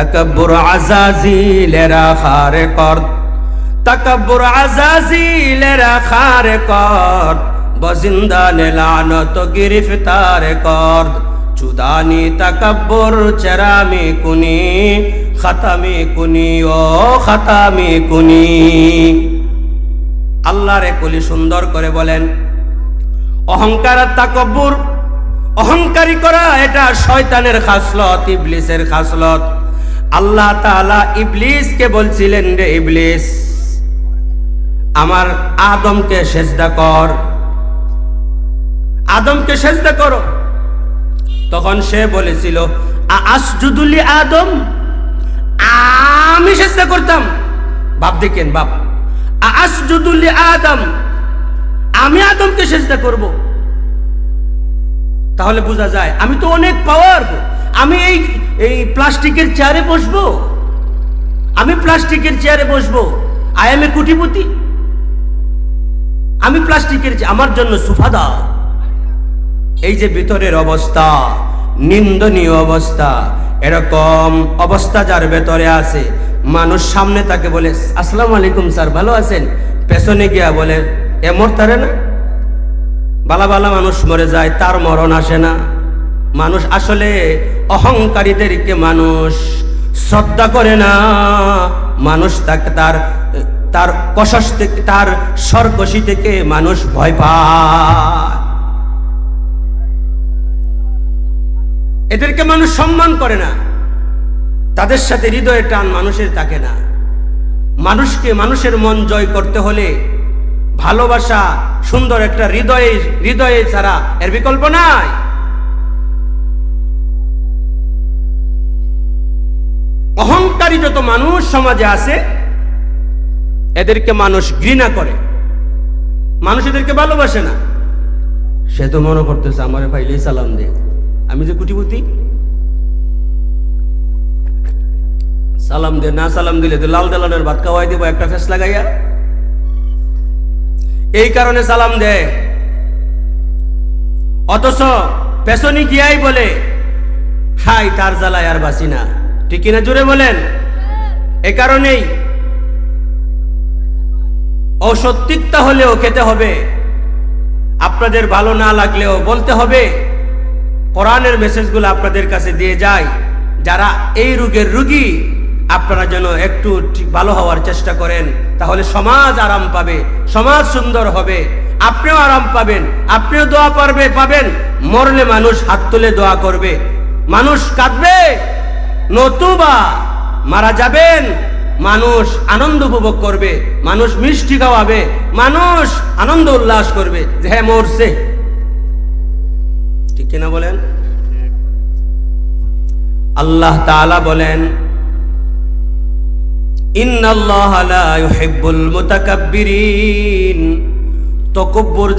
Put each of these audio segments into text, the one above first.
তাকাব্বুর আজাজিলেরা খারে কর, তাকাব্বুর আজাজিলেরা খারে কর বজিন্দানে লানত গিরিফতার কর, চুদানি তাকাব্বুর চেরামি কুনি, খাতামি কুনি, ও খাতামি কুনি। আল্লাহরে কলি সুন্দর করে বলেন, অহংকার আর তাকব্বুর, অহংকারী করা এটা শয়তানের খাসলত, ইবলিসের খাসলত। আল্লাহ তাআলা ইবলিসকে বলছিলেন, রে ইবলিস, আমার আদমকে সেজদা কর। আদমকে সেজদা করো। তখন সে বলেছিল, "আ- আসজুদুলি আদম? আমি চেষ্টা করতাম। বাপ দেখেন, বাপ। "আ- আসজুদুলি আদম? আমি আদমকে চেষ্টা করব। তাহলে বোঝা যায়, আমি তো অনেক পাওয়ার আমি এই এই প্লাস্টিকের চেয়ারে বসবো? আমি প্লাস্টিকের চেয়ারে বসবো। আই এম এ কুটিপতি। আমি প্লাস্টিকের আমার জন্য সুফা দাও। এই যে ভিতরের অবস্থা, নিন্দনীয় অবস্থা, এরকম অবস্থা যার ভেতরে আছে, মানুষ সামনে তাকে বলে, আসসালামু আলাইকুম স্যার, ভালো আছেন? পেছনে গিয়া বলে, এ মরতারে না? বালা বালা মানুষ মরে যায়, তার মরণ আসে না। মানুষ আসলে অহংকারীদেরকে মানুষ শ্রদ্ধা করে না। মানুষ তাকে তার তার কষস থেকে, তার সরকশি থেকে মানুষ ভয় পায়। এদেরকে মানুষ সম্মান করে না। তাদের সাথে হৃদয়ের টান মানুষের থাকে না। মানুষকে মানুষের মন জয় করতে হলে ভালোবাসা সুন্দর একটা হৃদয়ে হৃদয়ে ছাড়া এর বিকল্প নাই। অহংকারী যত মানুষ সমাজে আছে, এদেরকে মানুষ ঘৃণা করে। মানুষ এদেরকে ভালোবাসে না। সে তো মনে করতেছে, আমার পাইলেই সালাম দে। আমি যে কুটিপতি? সালাম দে, না সালাম দিলে তো লাল দালানের ভাত খাওয়াই দিব, একটা ফেস লাগাইয়া। এই কারণে সালাম দে। অথচ পেছনি গিয়াই বলে, হাই, তার জ্বালায় আর বাসি না। ঠিক কিনা জুড়ে বলেন? এ কারণেই অসত্যিকতা হলেও খেতে হবে। আপনাদের ভালো না লাগলেও বলতে হবে, কোরআনের মেসেজগুলো আপনাদের কাছে দিয়ে যায়। যারা এই রোগের রুগী, আপনারা যেন একটু ভালো হওয়ার চেষ্টা করেন, তাহলে সমাজ আরাম পাবে, সমাজ সুন্দর হবে। আপনিও আরাম পাবেন, আপনিও দোয়া পারবে, পাবেন। মরলে মানুষ হাত তুলে দোয়া করবে। মানুষ কাঁদবে। নতুবা মারা যাবেন, মানুষ আনন্দ উপভোগ করবে, মানুষ মিষ্টি খাওয়াবে, মানুষ আনন্দ উল্লাস করবে, যে হ্যাঁ মরছে। ঠিক কিনা বলেন? আল্লাহ তাআলা বলেন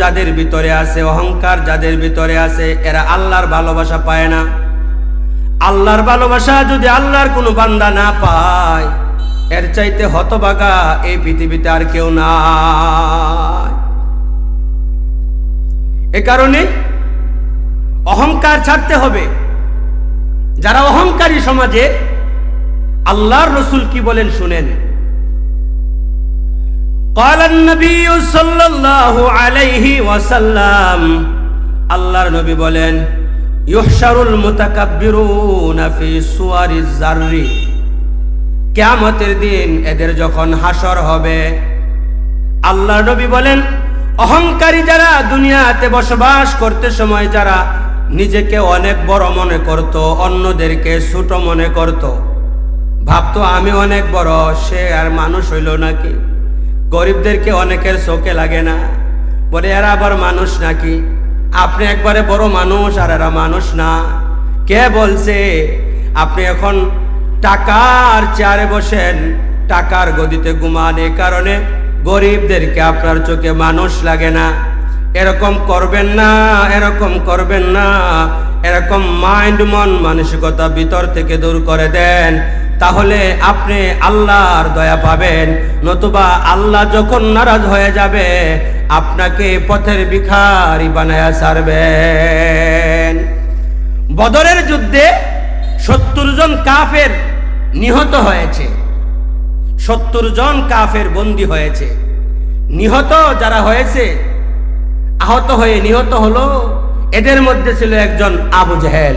যাদের ভিতরে আছে, অহংকার যাদের ভিতরে আছে, এরা আল্লাহর ভালোবাসা পায় না। আল্লাহর ভালোবাসা যদি আল্লাহর কোনো বান্দা না পায় এর চাইতে হতবাগা এই পৃথিবীতে আর কেউ নাই এ কারণে অহংকার ছাড়তে হবে যারা অহংকারী সমাজে আল্লাহর রসুল কি বলেন শুনেন قال النبي صلى الله عليه وسلم আল্লাহর নবী বলেন ইহশারুল মুতাকাব্বিরুনা ফি দিন এদের যখন হাসর হবে আল্লাহ নবী বলেন, অহংকারী যারা দুনিয়াতে বসবাস করতে সময় যারা নিজেকে অনেক বড় মনে করত, অন্যদেরকে ছোট মনে করত। ভাবতো, আমি অনেক বড়, সে আর মানুষ হইল নাকি? গরিবদেরকে অনেকের চোখে লাগে না? বলে, এরা আবার মানুষ নাকি? আপনি একবারে বড় মানুষ আর এরা মানুষ না। কে বলছে, আপনি এখন টাকার চেয়ারে বসেন, টাকার গদিতে ঘুমান, এ কারণে গরিবদেরকে আপনার চোখে মানুষ লাগে না। এরকম করবেন না, এরকম করবেন না। এরকম মাইন্ড মন, মানসিকতা ভিতর থেকে দূর করে দেন। তাহলে আপনি আল্লাহর দয়া পাবেন, নতুবা আল্লাহ যখন নারাজ হয়ে যাবে আপনাকে পথের ভিখারি বানায়া ছাড়বেন। বদরের যুদ্ধে সত্তর জন কাফের নিহত হয়েছে। সত্তর জন কাফের বন্দী হয়েছে। নিহত যারা হয়েছে, আহত হয়ে নিহত হলো। এদের মধ্যে ছিল একজন আবু জেহেল।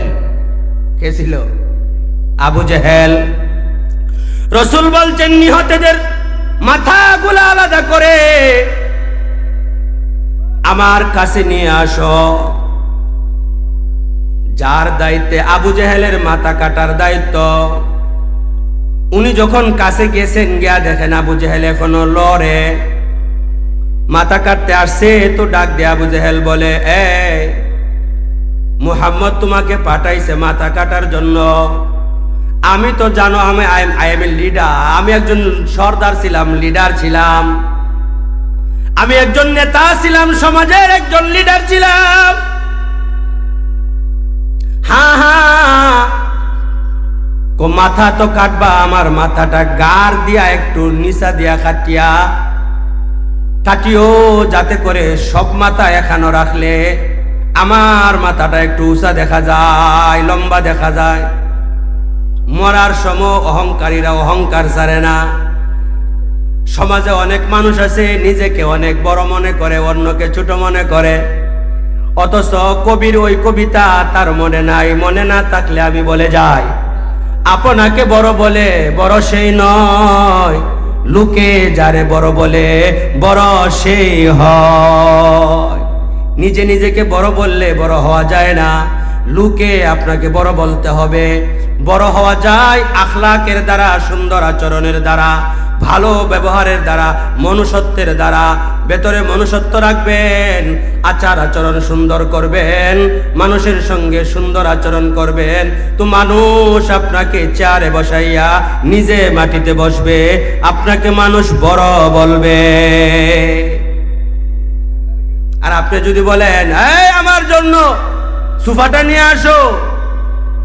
কে ছিল? আবু জেহেল। রসুল বলছেন, নিহতদের মাথাগুলো আলাদা করে। আমার কাছে নিয়ে আসো। যার দায়িত্বে আবু জেহেলের মাথা কাটার দায়িত্ব। উনি যখন কাছে গেছেন গিয়া দেখেন আবু জেহেল এখনও লড়ে। মাথা কাটতে আসছে, তো ডাক দিয়ে আবু জেহেল বলে, এ, মুহাম্মদ তোমাকে পাঠাইছে মাথা কাটার জন্য। আমি তো জানো আমি আই এম লিডার। আমি একজন সর্দার ছিলাম, লিডার ছিলাম। আমি একজন নেতা ছিলাম, সমাজের একজন লিডার ছিলাম। হ্যাঁ হ্যাঁ কো মাথা তো কাটবা, আমার মাথাটা গার দিয়া একটু নিচা দিয়া কাটিয়া কাটিও, যাতে করে সব মাথা এখানো রাখলে আমার মাথাটা একটু উঁচা দেখা যায়, লম্বা দেখা যায়। মরার সময় অহংকারীরা অহংকার ছাড়ে না। সমাজে অনেক মানুষ আছে, নিজেকে অনেক বড় মনে করে, অন্যকে ছোট মনে করে। অথচ কবির ওই কবিতা তার মনে নাই, মনে না থাকলে আমি বলে যাই। আপনাকে বড় বলে, বড় সেই নয়। লোকে যারে বড় বলে, বড় সেই হয়। নিজে নিজেকে বড় বললে বড় হওয়া যায় না। লোকে আপনাকে বড় বলতে হবে। বড় হওয়া যায়, আখলাকের দ্বারা, সুন্দর আচরণের দ্বারা। ভালো ব্যবহারের দ্বারা, মনুষ্যত্বের দ্বারা ভেতরে মনুষ্যত্ব রাখবেন, আচার আচরণ সুন্দর করবেন, মানুষের সঙ্গে সুন্দর আচরণ করবেন। তো মানুষ আপনাকে চেয়ারে বসাইয়া নিজে মাটিতে বসবে, আপনাকে মানুষ বড় বলবে। আর আপনি যদি বলেন, এই আমার জন্য, সুফাটা নিয়ে আসো,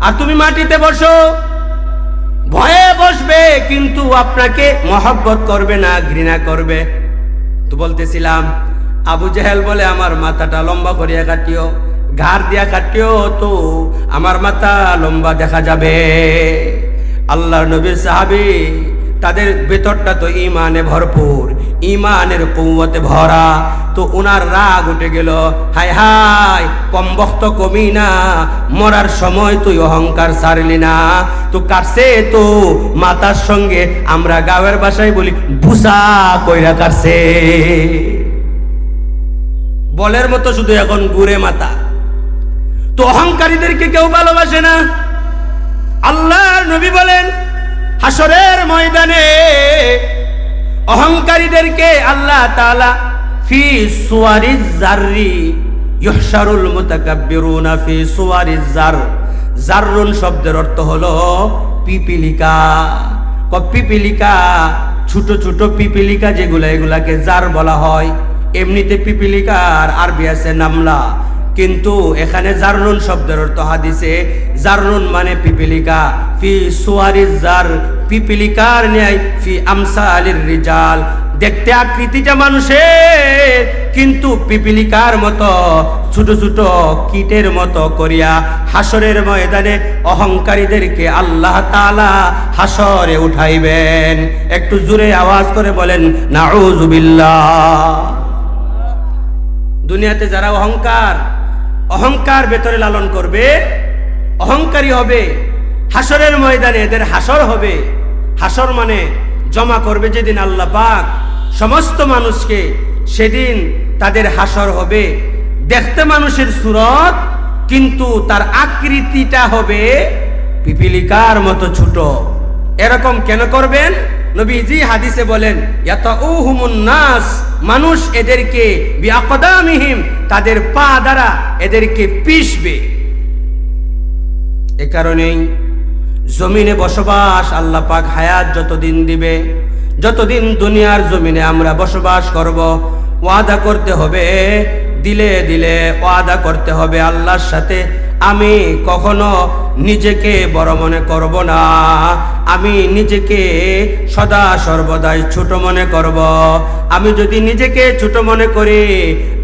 আর তুমি মাটিতে বসো ভয়ে বসবে, কিন্তু আপনাকে মহব্বত করবে না, ঘৃণা করবে। তো বলতেছিলাম, আবু জেহেল বলে, আমার মাথাটা লম্বা করিয়া কাটিও, ঘাড় দিয়া কাটিও তো আমার মাথা লম্বা দেখা যাবে। আল্লাহ নবীর সাহাবি তাদের ভেতরটা তো ইমানে ভরপুর ইমানের কৌমতে ভরা। তো উনার রাগ উঠে গেল, হায় হায় কম বক্ত কমি না, মরার সময় তুই অহংকার সারলি না। তো কাটছে তো মাতার সঙ্গে আমরা গাঁয়ের বাসায় বলি, ভুসা কইরা কাটছে বলের মতো শুধু এখন গুড়ে মাতা। তো অহংকারীদেরকে কেউ ভালোবাসে না। আল্লাহর নবী বলেন হাসরের ময়দানে অহংকারীদেরকে আল্লাহ তাআলা ফি সুয়ারিজ জাররি ইহশারুল মুতাকাব্বিরুনা ফি সুয়ারিজ জার জাররুন শব্দের অর্থ হলো পিপিলিকা। ক পিপিলিকা, ছোট ছোট পিপিলিকা যেগুলা, এগুলাকে জার বলা হয়। এমনিতে পিপিলিকার আরবি আছে নামলা। কিন্তু এখানে জারনুন শব্দের অর্থ হাদিসে, জারনুন মানে পিপিলিকা, ফি সুয়ারি জার, পিপিলিকার ন্যায়, ফি আমসা আলির রিজাল। দেখতে আকৃতিটা মানুষের, কিন্তু পিপিলিকার মতো, ছোট ছোট কীটের মতো করিয়া হাসরের ময়দানে অহংকারীদেরকে আল্লাহ তালা হাসরে উঠাইবেন। একটু জোরে আওয়াজ করে বলেন নাউজুবিল্লাহ দুনিয়াতে যারা অহংকার অহংকার ভেতরে লালন করবে, অহংকারী হবে, হাসরের ময়দানে এদের হাসর হবে। হাসর মানে জমা করবে যেদিন আল্লাহ পাক সমস্ত মানুষকে সেদিন তাদের হাসর হবে। দেখতে মানুষের সুরত, কিন্তু তার আকৃতিটা হবে পিপিলিকার মতো ছোট। এরকম কেন করবেন? নবীজি হাদিসে বলেন নাস মানুষ এদেরকে তাদের পা দ্বারা এদেরকে পিষবে। এ কারণেই জমিনে বসবাস আল্লাহ পাক হায়াত যতদিন দিবে, যতদিন দুনিয়ার জমিনে আমরা বসবাস করব, ওয়াদা করতে হবে, দিলে দিলে ওয়াদা করতে হবে আল্লাহর সাথে। আমি কখনো নিজেকে বড় মনে করব না। আমি নিজেকে সদা সর্বদাই ছোট মনে করব। আমি যদি নিজেকে ছোট মনে করি,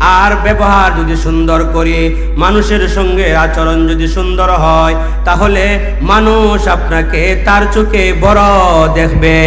আর ব্যবহার যদি সুন্দর করি, মানুষের সঙ্গে আচরণ যদি সুন্দর হয়, তাহলে মানুষ আপনাকে তার চোখে বড় দেখবে।